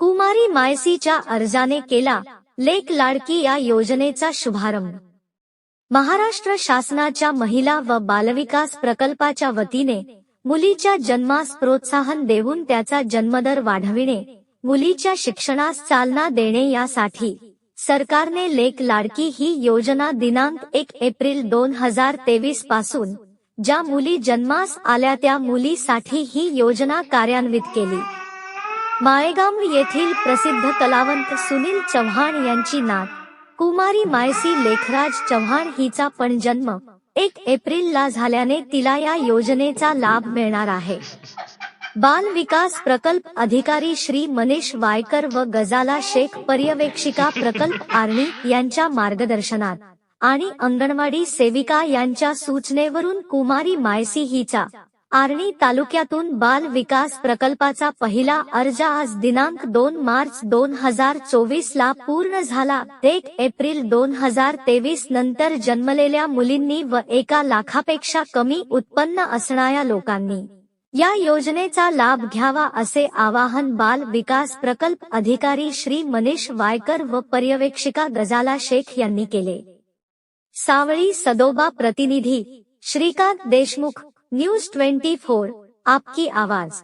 कुमारी मायसीच्या अर्जाने केला लेक लाडकी या योजनेचा शुभारंभ. महाराष्ट्र शासनाच्या महिला व बालविकास प्रकल्पाच्या वतीने मुलीच्या जन्मास प्रोत्साहन देऊन त्याचा जन्मदर वाढविणे मुलीच्या शिक्षणास चालना देणे यासाठी सरकारने लेक लाडकी ही योजना दिनांक एक एप्रिल दोन हजार तेवीसपासून ज्या मुली जन्मास आल्या त्या मुलीसाठी ही योजना कार्यान्वित केली. माळेगाव येथील प्रसिद्ध कलावंत सुनील चव्हाण यांची नात. कुमारी मायसी लेखराज चव्हाण हिचा पण जन्म एक एप्रिल ला झाल्याने तिला या योजनेचा लाभ मिळणार आहे. बाल विकास प्रकल्प अधिकारी श्री मनीष वायकर व गजाला शेख पर्यवेक्षिका प्रकल्प आर्णी यांच्या मार्गदर्शनात आणि अंगणवाडी सेविका यांच्या सूचनेवरून कुमारी मायसी हिचा आर्णी तालुक्यातून बाल विकास प्रकल्पाचा पहिला अर्ज आज दिनांक दोन मार्च दोन हजार चोवीस ला पूर्ण झाला. एक एप्रिल दोन हजार तेवीस नंतर जन्मलेल्या मुलींनी व एका लाखापेक्षा कमी उत्पन्न असणाऱ्या लोकांनी या योजनेचा लाभ घ्यावा असे आवाहन बाल विकास प्रकल्प अधिकारी श्री मनीष वायकर व पर्यवेक्षिका गजाला शेख यांनी केले. सावळी सदोबा प्रतिनिधी Shrikant Deshmukh news twenty four आपकी आवाज.